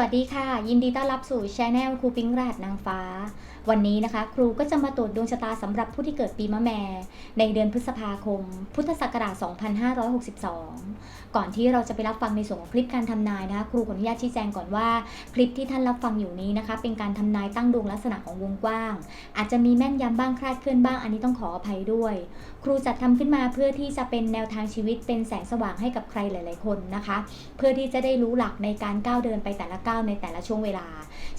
วัสดีค่ะ ยินดีต้อนรับสู่ช anel ครูปิ๊งราดนางฟ้า วันนี้นะคะ ครูก็จะมาตรวจดวงชะตาสำหรับผู้ที่เกิดปีมะแม่ ในเดือนพฤษภาคม พุทธศักราช 2562 ก่อนที่เราจะไปรับฟังในส่วนของคลิปการทำนายนะคะ ครูขออนุญาตชี้แจงก่อนว่า คลิปที่ท่านรับฟังอยู่นี้นะคะ เป็นการทำนายตั้งดวงลักษณะของวงกว้าง อาจจะมีแม่นยำบ้างคลาดเคลื่อนบ้าง อันนี้ต้องขออภัยด้วย ครูจัดทำขึ้นมาเพื่อที่จะเป็นแนวทางชีวิต เป็นแสงสว่างให้กับใครหลาย ๆ คนนะคะ เพื่อที่จะได้รู้หลักในการก้าวเดินไปแต่ละก้าวในแต่ละช่วงเวลา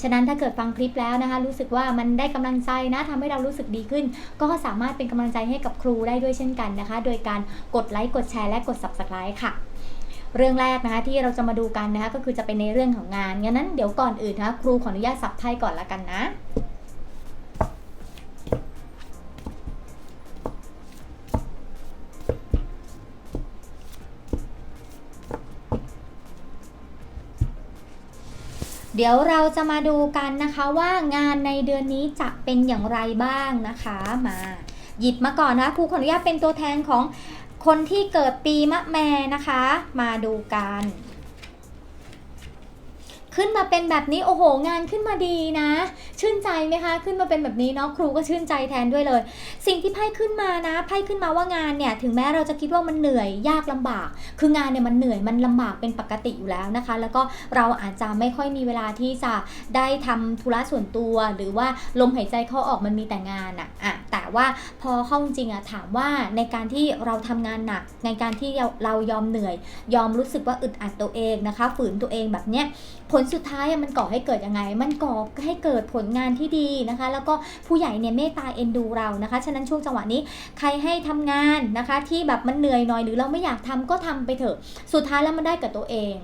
ฉะนั้นถ้าเกิดฟังคลิปแล้วนะคะ รู้สึกว่ามันได้กำลังใจนะทำให้เรารู้สึกดีขึ้น ก็สามารถเป็นกำลังใจให้กับครูได้ด้วยเช่นกันนะคะ โดยการกดไลค์กดแชร์และกด subscribe ค่ะเรื่องแรกนะคะที่เราจะมาดูกันนะคะก็คือจะเป็นในเรื่องของงานงั้นนั้นเดี๋ยวก่อนอื่นนะคะครูขออนุญาตสับไพ่ก่อนละกันนะ เดี๋ยวเราจะมาดูกันนะคะว่างานในเดือนนี้จะเป็นอย่างไรบ้างนะคะมาหยิบมาก่อนนะครูขออนุญาตเป็นตัวแทนของคนที่เกิดปีมะแม่นะคะ มาดูกัน ขึ้นมาเป็นแบบนี้โอ้โห งานขึ้นมาดีนะ ชื่นใจไหมคะ ขึ้นมาเป็นแบบนี้เนาะครูก็ชื่นใจแทนด้วยเลย สิ่งที่ไพ่ขึ้นมานะไพ่ขึ้นมาว่างานเนี่ยถึงแม้เราจะคิดว่ามันเหนื่อยยากลำบาก คืองานเนี่ยมันเหนื่อยมันลำบากเป็นปกติอยู่แล้วนะคะ แล้วก็เราอาจจะไม่ค่อยมีเวลาที่จะได้ทำธุระส่วนตัว หรือว่าลมหายใจเข้าออกมันมีแต่งานอะอะแต่ว่าพอเข้าจริงอะถามว่าในการที่เราทำงานหนักในการที่เราเรายอมเหนื่อย ยอมรู้สึกว่าอึดอัดตัวเองนะคะ ฝืนตัวเองแบบเนี้ยผลลสุดท้ายอะมันก่อให้เกิดยังไง มันก่อให้เกิดผลงานที่ดีนะคะ แล้วก็ผู้ใหญ่เนี่ยเมตตาเอ็นดูเรานะคะ ฉะนั้นช่วงจังหวะนี้ใครให้ทำงานนะคะ ที่แบบมันเหนื่อยหน่อยหรือเราไม่อยากทำก็ทำไปเถอะ สุดท้ายแล้วมันได้กับตัวเอง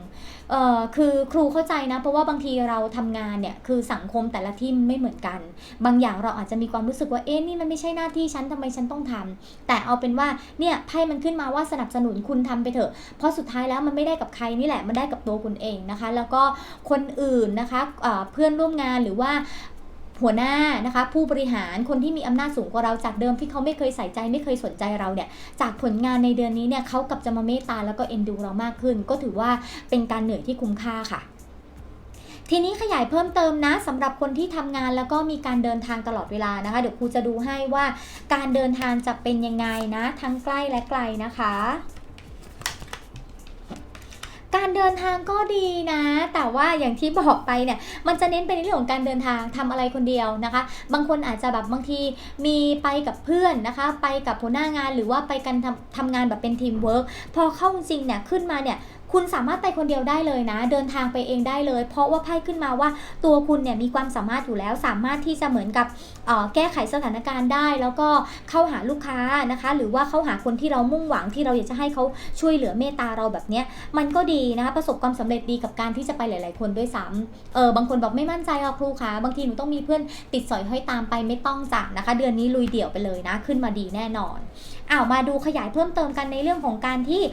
เอ่อคือครูเข้าใจนะ เพราะว่าบางทีเราทำงานเนี่ยคือสังคมแต่ละที่ไม่เหมือนกัน บางอย่างเราอาจจะมีความรู้สึกว่าเอ๊ะนี่มันไม่ใช่หน้าที่ฉันทำไมฉันต้องทำแต่เอาเป็นว่าเนี่ยไพ่มันขึ้นมาว่าสนับสนุนคุณทำไปเถอะ เพราะสุดท้ายแล้วมันไม่ได้กับใครนี่แหละมันได้กับตัวคุณเองนะคะ แล้วก็คนอื่นนะคะเเพื่อนร่วมงานหรือว่า หัวหน้านะคะ ผู้บริหารคนที่มีอำนาจสูงกว่าเราจากเดิมที่เขาไม่เคยใส่ใจไม่เคยสนใจเราเนี่ยจากผลงานในเดือนนี้เนี่ยเขากลับจะมาเมตตาแล้วก็เอ็นดูเรามากขึ้น ก็ถือว่าเป็นการเหนื่อยที่คุ้มค่าค่ะทีนี้ขยายเพิ่มเติมนะสำหรับคนที่ทำงานแล้วก็มีการเดินทางตลอดเวลานะคะ เดี๋ยวครูจะดูให้ว่าการเดินทางจะเป็นยังไงนะ ทั้งใกล้และไกลนะคะ การเดินทางก็ดีนะ แต่ว่าอย่างที่บอกไปเนี่ยมันจะเน้นไปในเรื่องของการเดินทางทำอะไรคนเดียวนะคะ บางคนอาจจะแบบบางทีมีไปกับเพื่อนนะคะ ไปกับหัวหน้างานหรือว่าไปกันทำทำงานแบบเป็นทีมเวิร์กพอเข้าจริงเนี่ยขึ้นมาเนี่ย คุณสามารถไปคนเดียวได้เลยนะ เดินทางไปเองได้เลย เพราะว่าไพ่ขึ้นมาว่าตัวคุณเนี่ยมีความสามารถอยู่แล้ว สามารถที่จะเหมือนกับแก้ไขสถานการณ์ได้ แล้วก็เข้าหาลูกค้านะคะ หรือว่าเข้าหาคนที่เรามุ่งหวังที่เราอยากจะให้เขาช่วยเหลือเมตตาเราแบบเนี้ยมันก็ดีนะคะประสบความสำเร็จดีกับการที่จะไปหลาย ๆ คนด้วยซ้ำเออบางคนบอกไม่มั่นใจอะครูคะบางทีหนูต้องมีเพื่อนติดสอยห้อยตามไปไม่ต้องจ้ะนะคะ เดือนนี้ลุยเดี่ยวไปเลยนะ ขึ้นมาดีแน่นอนอ้าวมาดูขยายเพิ่มเติมกันในเรื่องของการที่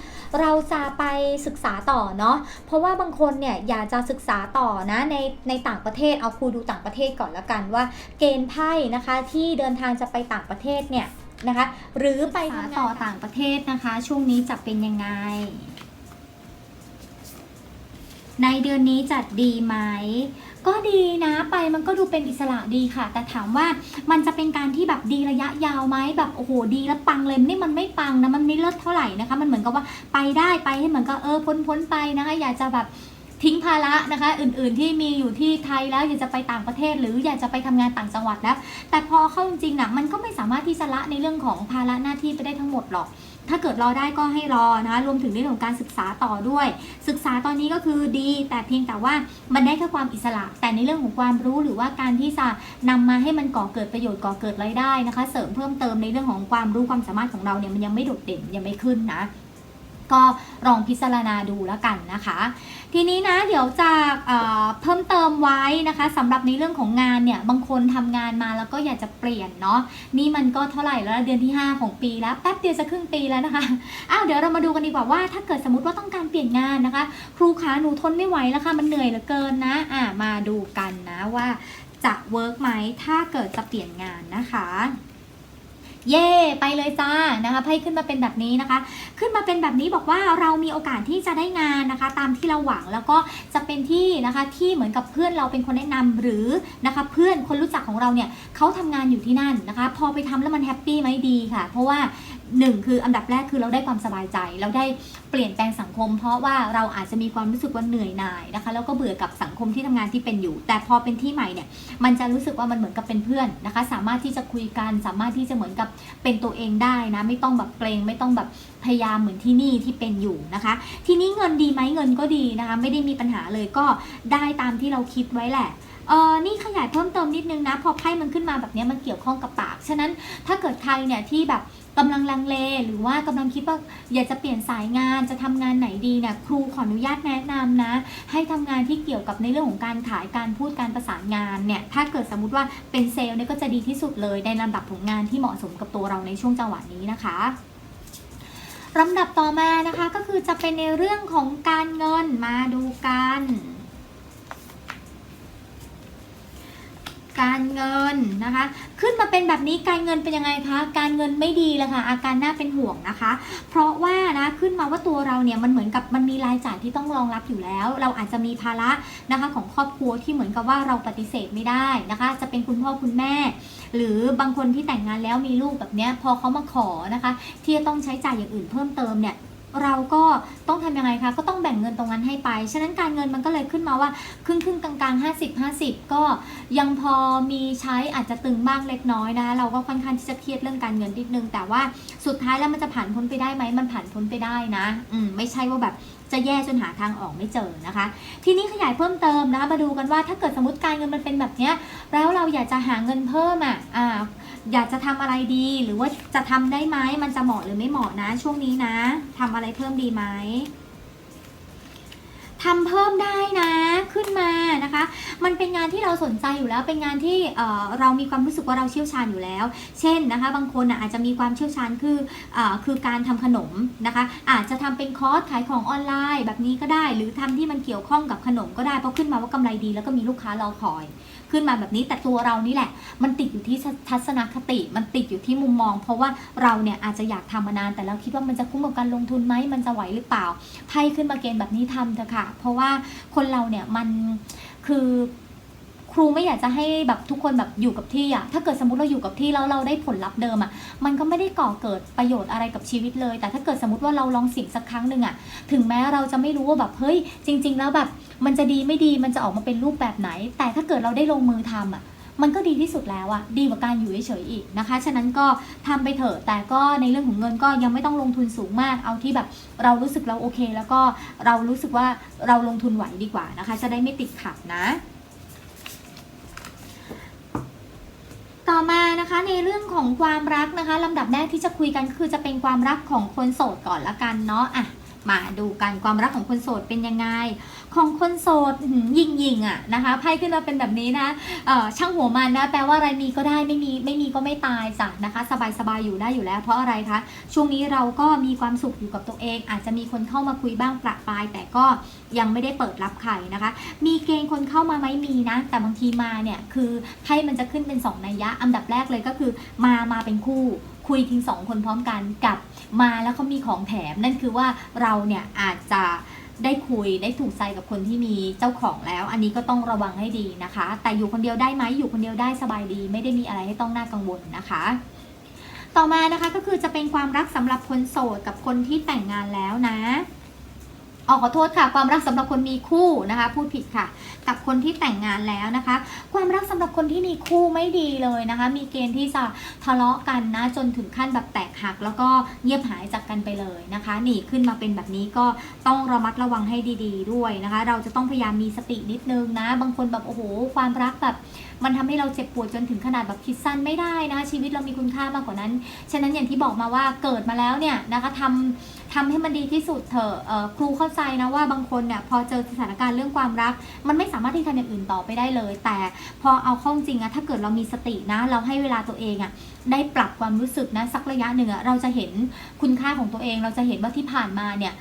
เราจะไปศึกษาต่อเนาะเพราะว่าบางคนเนี่ยอยากจะศึกษาต่อนะในในต่างประเทศเอาครูดูต่างประเทศก่อนละกันว่า เกณฑ์ไพ่นะคะที่เดินทางจะไปต่างประเทศเนี่ยนะคะ หรือไปทำต่อต่างประเทศนะคะ ช่วงนี้จะเป็นยังไง ในเดือนนี้จัดดีไหมก็ดีนะไปมันก็ดูเป็นอิสระดีค่ะ แต่ถามว่ามันจะเป็นการที่แบบดีระยะยาวไหมแบบโอ้โหดีแล้วปังเลยนี่มันไม่ปังนะมันไม่เลิศเท่าไหร่นะคะ มันเหมือนกับว่าไปได้ไปให้เหมือนกับเออพ้นพ้นไปนะคะอยากจะแบบทิ้งภาระนะคะ อื่นๆที่มีอยู่ที่ไทยแล้วอยากจะไปต่างประเทศ หรืออยากจะไปทำงานต่างจังหวัดแล้ว แต่พอเข้าจริงๆนะมันก็ไม่สามารถที่จะละในเรื่องของภาระหน้าที่ไปได้ทั้งหมดหรอก ถ้าเกิดรอได้ก็ให้รอนะคะรวมถึงในเรื่องของการศึกษาต่อด้วย ศึกษาตอนนี้ก็คือดี แต่เพียงแต่ว่ามันได้แค่ความอิสระ แต่ในเรื่องของความรู้หรือว่าการที่จะนำมาให้มันก่อเกิดประโยชน์ก่อเกิดรายได้นะคะ เสริมเพิ่มเติมในเรื่องของความรู้ความสามารถของเราเนี่ยมันยังไม่โดดเด่นยังไม่ขึ้นนะ ก็ลองพิจารณาดูแล้วกันนะคะ ทีนี้นะเดี๋ยวจะเเพิ่มเติมไว้นะคะสำหรับในเรื่องของงานเนี่ยบางคนทำงานมาแล้วก็อยากจะเปลี่ยนเนาะนี่มันก็เท่าไหร่แล้วเดือนที่ 5 ของปีแล้วแป๊บเดียวจะครึ่งปีแล้วนะคะอ้าวเดี๋ยวเรามาดูกันดีกว่าว่า ถ้าเกิดสมมติว่าต้องการเปลี่ยนงานนะคะ ครูขาหนูทนไม่ไหวแล้วค่ะมันเหนื่อยเหลือเกินนะอ่ามาดูกันนะว่าจะเวิร์กไหมถ้าเกิดจะเปลี่ยนงานนะคะ เย่ไปเลยจ้านะคะไพ่ขึ้นมาเป็นแบบนี้นะคะ ขึ้นมาเป็นแบบนี้บอกว่าเรามีโอกาสที่จะได้งานนะคะ ตามที่เราหวังแล้วก็จะเป็นที่นะคะที่เหมือนกับเพื่อนเราเป็นคนแนะนำหรือนะคะเพื่อนคนรู้จักของเราเนี่ยเขาทำงานอยู่ที่นั่นนะคะ พอไปทำแล้วมันแฮปปี้ไหมดีค่ะ เพราะว่า หนึ่งคืออันดับแรกคือเราได้ความสบายใจ เราได้เปลี่ยนแปลงสังคม เพราะว่าเราอาจจะมีความรู้สึกว่าเหนื่อยหน่ายนะคะ แล้วก็เบื่อกับสังคมที่ทำงานที่เป็นอยู่ แต่พอเป็นที่ใหม่เนี่ยมันจะรู้สึกว่ามันเหมือนกับเป็นเพื่อนนะคะ สามารถที่จะคุยกันสามารถที่จะเหมือนกับเป็นตัวเองได้นะไม่ต้องแบบเกรงไม่ต้องแบบพยายามเหมือนที่นี่ที่เป็นอยู่นะคะ ทีนี้เงินดีไหมเงินก็ดีนะคะ ไม่ได้มีปัญหาเลยก็ได้ตามที่เราคิดไว้แหละเออนี่ขยายเพิ่มเติมนิดนึงนะ พอไพ่มันขึ้นมาแบบนี้มันเกี่ยวข้องกับปาก ฉะนั้นถ้าเกิดใครเนี่ยที่แบบ กำลังลังเลหรือว่ากำลังคิดว่าอยากจะเปลี่ยนสายงานจะทำงานไหนดีเนี่ยครูขออนุญาตแนะนำนะ ให้ทำงานที่เกี่ยวกับในเรื่องของการขายการพูดการประสานงานเนี่ยถ้าเกิดสมมติว่าเป็นเซลล์เนี่ยก็จะดีที่สุดเลยในลำดับของงานที่เหมาะสมกับตัวเราในช่วงจังหวะนี้นะคะลำดับต่อมานะคะก็คือจะเป็นในเรื่องของการเงินมาดูกัน การเงินนะคะ ขึ้นมาเป็นแบบนี้การเงินเป็นยังไงคะการเงินไม่ดีเลยค่ะ อาการน่าเป็นห่วงนะคะ เพราะว่านะขึ้นมาว่าตัวเราเนี่ยมันเหมือนกับมันมีรายจ่ายที่ต้องรองรับอยู่แล้ว เราอาจจะมีภาระนะคะของครอบครัวที่เหมือนกับว่าเราปฏิเสธไม่ได้นะคะ จะเป็นคุณพ่อคุณแม่ หรือบางคนที่แต่งงานแล้วมีลูกแบบเนี้ยพอเขามาขอนะคะ ที่จะต้องใช้จ่ายอย่างอื่นเพิ่มเติมเนี่ย เราก็ต้องทำยังไงคะ ก็ต้องแบ่งเงินตรงนั้นให้ไป ฉะนั้นการเงินมันก็เลยขึ้นมาว่าครึ่งครึ่งๆกลางๆ50 50ก็ยังพอมีใช้อาจจะตึงบ้างเล็กน้อยนะ เราก็ค่อนข้างที่จะเครียดเรื่องการเงินนิดนึง แต่ว่าสุดท้ายแล้วมันจะผ่านพ้นไปได้ไหม มันผ่านพ้นไปได้นะ อืม ไม่ใช่ว่าแบบจะแย่จนหาทางออกไม่เจอนะคะ ทีนี้ขยายเพิ่มเติมนะคะมาดูกันว่าถ้าเกิดสมมติการเงินมันเป็นแบบเนี้ย แล้วเราอยากจะหาเงินเพิ่มอะอ่า อยากจะทำอะไรดี หรือว่าจะทำได้ไหมมันจะเหมาะหรือไม่เหมาะนะ ช่วงนี้นะทำอะไรเพิ่มดีไหม ทำเพิ่มได้นะขึ้นมานะคะ มันเป็นงานที่เราสนใจอยู่แล้ว เป็นงานที่เออเรามีความรู้สึกว่าเราเชี่ยวชาญอยู่แล้ว เช่นนะคะ บางคนอาจจะมีความเชี่ยวชาญคืออคือการทำขนมนะคะ อาจจะทำเป็นคอร์สขายของออนไลน์แบบนี้ก็ได้ หรือทำที่มันเกี่ยวข้องกับขนมก็ได้เพราะขึ้นมาว่ากำไรดี แล้วก็มีลูกค้ารอคอย ขึ้นมาแบบนี้แต่ตัวเรานี่แหละ มันติดอยู่ที่ทัศนคติ มันติดอยู่ที่มุมมอง เพราะว่าเราเนี่ยอาจจะอยากทำมานาน แต่เราคิดว่ามันจะคุ้มกับการลงทุนไหมมันจะไหวหรือเปล่าไพ่ขึ้นมาเกณฑ์แบบนี้ทำเถอะค่ะเพราะว่าคนเราเนี่ยมันคือครูไม่อยากจะให้แบบทุกคนแบบอยู่กับที่อะถ้าเกิดสมมติเราอยู่กับที่แล้วเราได้ผลลัพธ์เดิมอะมันก็ไม่ได้ก่อเกิดประโยชน์อะไรกับชีวิตเลย แต่ถ้าเกิดสมมติว่าเราลองสิ่งสักครั้งหนึ่งอะถึงแม้เราจะไม่รู้ว่าแบบเฮ้ยจริง ๆ แล้วแบบมันจะดีไม่ดีมันจะออกมาเป็นรูปแบบไหน แต่ถ้าเกิดเราได้ลงมือทำอะ มันก็ดีที่สุดแล้วอะดีกว่าการอยู่เฉยๆอีกนะคะ ฉะนั้นก็ทำไปเถอะแต่ก็ในเรื่องของเงินก็ยังไม่ต้องลงทุนสูงมาก เอาที่แบบเรารู้สึกเราโอเค แล้วก็เรารู้สึกว่าเราลงทุนไหวดีกว่านะคะ จะได้ไม่ติดขัดนะต่อมานะคะในเรื่องของความรักนะคะลำดับแรกที่จะคุยกันคือจะเป็นความรักของคนโสดก่อนละกันเนาะอะ มาดูกันความรักของคนโสดเป็นยังไง ของคนโสดยิงยิงๆอะนะคะไพ่ขึ้นมาเป็นแบบนี้นะเออช่างหัวมันนะแปลว่าอะไรมีก็ได้ไม่มีไม่มีก็ไม่ตายจ้ะนะคะ สบายสบายๆอยู่ได้อยู่แล้ว เพราะอะไรคะช่วงนี้เราก็มีความสุขอยู่กับตัวเอง อาจจะมีคนเข้ามาคุยบ้างประปราย แต่ก็ยังไม่ได้เปิดรับใครนะคะ มีเกณฑ์คนเข้ามาไหมมีนะ แต่บางทีมาเนี่ยคือไพ่มันจะขึ้นเป็นสองนัยยะอันดับแรกเลยก็คือมามาเป็นคู่ คุยทิ้งสองคนพร้อมกันกับมาแล้วเขามีของแถม นั่นคือว่าเราเนี่ยอาจจะได้คุยได้ถูกใจกับคนที่มีเจ้าของแล้ว อันนี้ก็ต้องระวังให้ดีนะคะ แต่อยู่คนเดียวได้ไหมอยู่คนเดียวได้สบายดี ไม่ได้มีอะไรให้ต้องน่ากังวลนะคะ ต่อมานะคะก็คือจะเป็นความรักสำหรับคนโสดกับคนที่แต่งงานแล้วนะ อขอโทษค่ะ ความรักสำหรับคนมีคู่นะคะพูดผิดค่ะ กับคนที่แต่งงานแล้วนะคะ ความรักสำหรับคนที่มีคู่ไม่ดีเลยนะคะ มีเกณฑ์ที่จะทะเลาะกันนะจนถึงขั้นแบบแตกหัก แล้วก็เงียบหายจากกันไปเลยนะคะนี่ขึ้นมาเป็นแบบนี้ก็ต้องระมัดระวังให้ดีๆ ด้วยนะคะ เราจะต้องพยายามมีสตินิดนึงนะ บางคนแบบโอ้โห ความรักแบบมันทำให้เราเจ็บปวดจนถึงขนาดแบบคิดสั้นไม่ได้นะคะชีวิตเรามีคุณค่ามากกว่านั้น ฉะนั้นอย่างที่บอกมาว่าเกิดมาแล้วเนี่ยนะคะทำ ทำให้มันดีที่สุดเถอะครูเข้าใจนะว่าบางคนเนี่ยพอเจอสถานการณ์เรื่องความรัก มันไม่สามารถที่จะทำอย่างอื่นต่อไปได้เลย แต่พอเอาข้าจริงอะถ้าเกิดเรามีสตินะ เราให้เวลาตัวเองอะได้ปรับความรู้สึกนะสักระยะหนึ่งอะเราจะเห็นคุณค่าของตัวเอง เราจะเห็นว่าที่ผ่านมาเนี่ย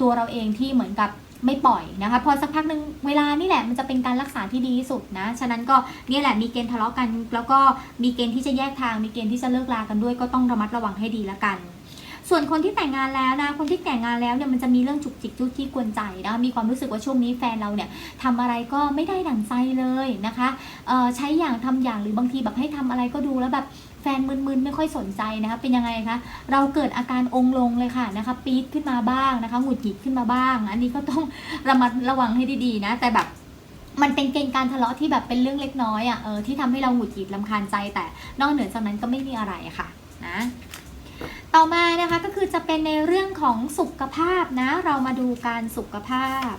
ตัวเราเองที่เหมือนกับไม่ปล่อยนะคะ พอสักพักหนึ่งเวลานี่แหละมันจะเป็นการรักษาที่ดีที่สุดนะ ฉะนั้นก็นี่แหละมีเกณฑ์ทะเลาะกัน แล้วก็มีเกณฑ์ที่จะแยกทาง มีเกณฑ์ที่จะเลิกลากันด้วยก็ต้องระมัดระวังให้ดีละกัน ส่วนคนที่แต่งงานแล้วนะ คนที่แต่งงานแล้วเนี่ยมันจะมีเรื่องจุกจิกจุกที่กวนใจนะมีความรู้สึกว่าช่วงนี้แฟนเราเนี่ยทำอะไรก็ไม่ได้ดั่งใจเลยนะคะเออใช้อย่างทำอย่างหรือบางทีแบบให้ทำอะไรก็ดูแล้วแบบแฟนมึนๆไม่ค่อยสนใจนะคะเป็นยังไงคะเราเกิดอาการองลงเลยค่ะนะคะปี๊ดขึ้นมาบ้างนะคะหงุดหงิดขึ้นมาบ้าง อันนี้ก็ต้องระมัดระวังให้ดีๆนะ แต่แบบมันเป็นเกณฑ์การทะเลาะที่แบบเป็นเรื่องเล็กน้อยอะเออที่ทำให้เราหงุดหงิดลำคาญใจแต่นอกเหนือจากนั้นก็ไม่มีอะไระค่ะนะ ต่อมานะคะก็คือจะเป็นในเรื่องของสุขภาพนะ เรามาดูการสุขภาพ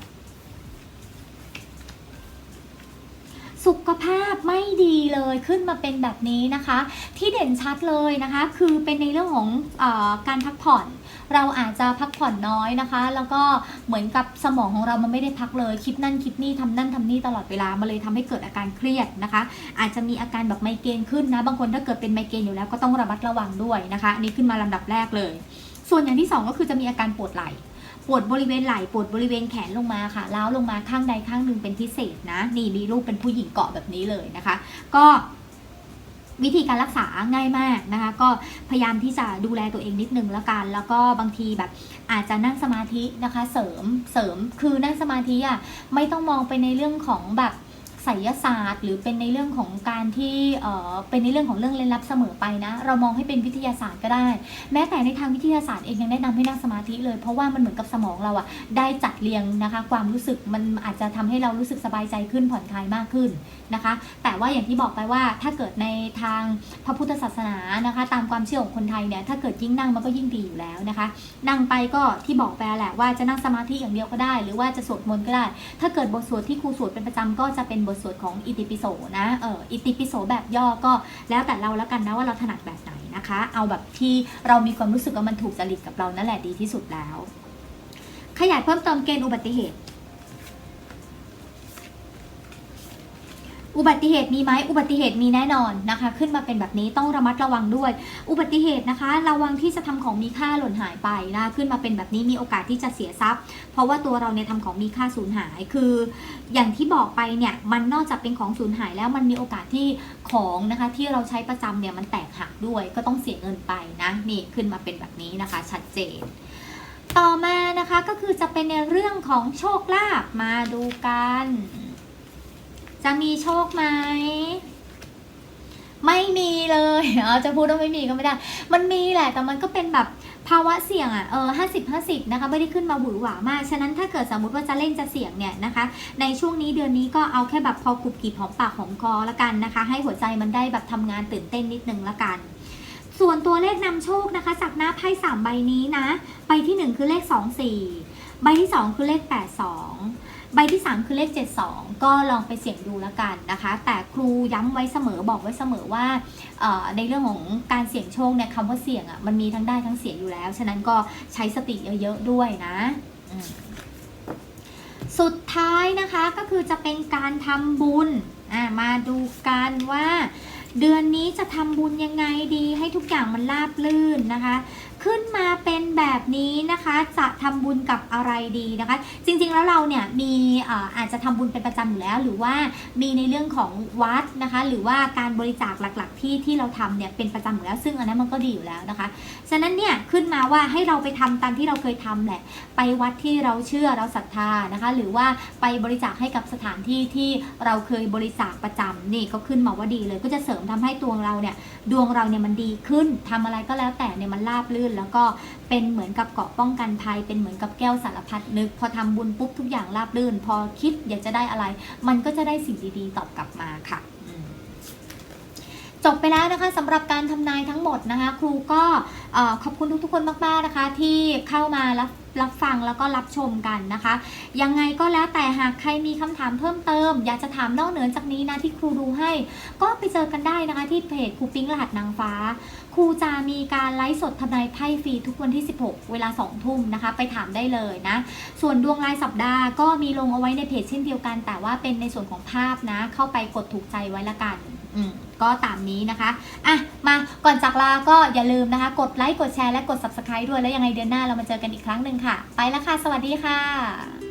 สุขภาพไม่ดีเลยขึ้นมาเป็นแบบนี้นะคะ ที่เด่นชัดเลยนะคะ คือเป็นในเรื่องของอการพักผ่อน เราอาจจะพักผ่อนน้อยนะคะ แล้วก็เหมือนกับสมองของเรามันไม่ได้พักเลย คิดนั่นคิดนี่ทำนั่นทำนี่ตลอดเวลามาเลยทำให้เกิดอาการเครียดนะคะ อาจจะมีอาการแบบไมเกรนขึ้นนะ บางคนถ้าเกิดเป็นไมเกรนอยู่แล้วก็ต้องระมัดระวังด้วยนะคะ อันนี้ขึ้นมาลำดับแรกเลย ส่วนอย่างที่สองก็คือจะมีอาการปวดไหล่ปวดบริเวณไหล่ปวดบริเวณแขนลงมาค่ะล้าวลงมาข้างใดข้างหนึ่งเป็นพิเศษนะ นี่มีรูปเป็นผู้หญิงเกาะแบบนี้เลยนะคะ ก็ วิธีการรักษาง่ายมากนะคะ ก็พยายามที่จะดูแลตัวเองนิดนึงแล้วกัน แล้วก็บางทีแบบอาจจะนั่งสมาธินะคะ เสริมเสริมคือนั่งสมาธิอะไม่ต้องมองไปในเรื่องของแบบ ไสยศาสตร์ หรือเป็นในเรื่องของการที่เอ่อเป็นในเรื่องของเรื่องเล่นลับเสมอไปนะ เรามองให้เป็นวิทยาศาสตร์ก็ได้ แม้แต่ในทางวิทยาศาสตร์เองยังแนะนำให้นั่งสมาธิเลย เพราะว่ามันเหมือนกับสมองเราอะได้จัดเรียงนะคะ ความรู้สึกมันอาจจะทำให้เรารู้สึกสบายใจขึ้นผ่อนคลายมากขึ้นนะคะ แต่ว่าอย่างที่บอกไปว่าถ้าเกิดในทางพระพุทธศาสนานะคะ ตามความเชื่อของคนไทยเนี่ยถ้าเกิดยิ่งนั่งมันก็ยิ่งดีอยู่แล้วนะคะ นั่งไปก็ที่บอกไปแหละว่าจะนั่งสมาธิอย่างเดียวก็ได้ หรือว่าจะสวดมนต์ก็ได้ ถ้าเกิดบทสวดที่ครูสวดเป็นประจำก็จะเป็นบทสวดของอิติปิโสนะเอออิติปิโสแบบย่อก็แล้วแต่เราแล้วกันนะว่าเราถนัดแบบไหนนะคะ เอาแบบที่เรามีความรู้สึกว่ามันถูกจริตกับเรานั่นแหละดีที่สุดแล้ว ขยายเพิ่มเติมเกณฑ์อุบัติเหตุ อุบัติเหตุมีไหมอุบัติเหตุมีแน่นอนนะคะ ขึ้นมาเป็นแบบนี้ต้องระมัดระวังด้วย อุบัติเหตุนะคะ ระวังที่จะทำของมีค่าหล่นหายไปนะขึ้นมาเป็นแบบนี้มีโอกาสที่จะเสียทรัพย์ เพราะว่าตัวเราเนี่ยทำของมีค่าสูญหายคือ อย่างที่บอกไปเนี่ยมันนอกจากเป็นของสูญหายแล้วมันมีโอกาสที่ของนะคะที่เราใช้ประจำเนี่ยมันแตกหักด้วยก็ต้องเสียเงินไปนะนี่ขึ้นมาเป็นแบบนี้นะคะ ชัดเจนต่อมานะคะก็คือจะเป็นในเรื่องของโชคลาภมาดูกัน จะมีโชคไหมไม่มีเลยเอาจะพูดว่าไม่มีก็ไม่ได้ มันมีแหละ แต่มันก็เป็นแบบภาวะเสี่ยงอะ เออห้าสิบห้าสิบนะคะ ไม่ได้ขึ้นมาหวือหวามาก ฉะนั้นถ้าเกิดสมมติว่าจะเล่นจะเสี่ยงเนี่ยนะคะ ในช่วงนี้เดือนนี้ก็เอาแค่แบบพอกรุบกริบหอมปากหอมคอละกันนะคะ ให้หัวใจมันได้แบบทำงานตื่นเต้นนิดนึงละกัน ส่วนตัวเลขนำโชคนะคะ จากหน้าไพ่สามใบนี้นะ ใบที่หนึ่งคือเลขสองสี่ ใบที่สองคือเลขแปดสอง ใบที่ 3 คือเลข 72 ก็ลองไปเสี่ยงดูแล้วกันนะคะ แต่ครูย้ำไว้เสมอบอกไว้เสมอว่าในเรื่องของการเสี่ยงโชคเนี่ยคำว่าเสี่ยงอะ่ะมันมีทั้งได้ทั้งเสียอยู่แล้ว ฉะนั้นก็ใช้สติเยอะๆด้วยนะสุดท้ายนะคะก็คือจะเป็นการทำบุญมาดูกันว่า เดือนนี้จะทำบุญยังไงดีให้ทุกอย่างมันราบลื่นนะคะ ขึ้นมาเป็นแบบนี้นะคะ จะทำบุญกับอะไรดีนะคะ จริงๆแล้วเราเนี่ยมีอาจจะทำบุญเป็นประจำอยู่แล้ว หรือว่ามีในเรื่องของวัดนะคะ หรือว่าการบริจาคหลักๆ ที่ที่เราทำเนี่ยเป็นประจำอยู่แล้ว ซึ่งอันนั้นมันก็ดีอยู่แล้วนะคะ ฉะนั้นเนี่ยขึ้นมาว่าให้เราไปทำตามที่เราเคยทำแหละ ไปวัดที่เราเชื่อเราศรัทธานะคะ หรือว่าไปบริจาคให้กับสถานที่ที่เราเคยบริจาคประจำนี่ก็ขึ้นมาว่าดีเลย ก็จะเสริมทำให้ดวงเราเนี่ย ดวงเราเนี่ยมันดีขึ้นทำอะไรก็แล้วแต่เนี่ยมันราบลื่น แล้วก็เป็นเหมือนกับเกาะป้องกันภัยเป็นเหมือนกับแก้วสารพัดนึก พอทำบุญปุ๊บทุกอย่างราบลื่น พอคิดอยากจะได้อะไร มันก็จะได้สิ่งดีๆ ตอบกลับมาค่ะ จบไปแล้วนะคะสำหรับการทำนายทั้งหมดนะคะ ครูก็ขอบคุณทุกๆคนมากๆนะคะ ที่เข้ามารับรับฟังแล้วก็รับชมกันนะคะ ยังไงก็แล้วแต่หากใครมีคำถามเพิ่มเติม อยากจะถามนอกเหนือจากนี้นะที่ครูดูให้ ก็ไปเจอกันได้นะคะที่เพจครูปิ๊งรหัสนางฟ้า ครูจะมีการไลฟ์สดทำนายไพ่ฟรีทุกวันที่ 16 เวลา 2 ทุ่มนะคะ ไปถามได้เลยนะ ส่วนดวงรายสัปดาห์ก็มีลงเอาไว้ในเพจเช่นเดียวกัน แต่ว่าเป็นในส่วนของภาพนะ เข้าไปกดถูกใจไว้ละกัน ก็ตามนี้นะคะ อะ มาก่อนจากลาก็อย่าลืมนะคะ กดไลค์ กดแชร์ และกด subscribe ด้วย แล้วยังไงเดือนหน้าเรามาเจอกันอีกครั้งหนึ่งค่ะ ไปแล้วค่ะ สวัสดีค่ะ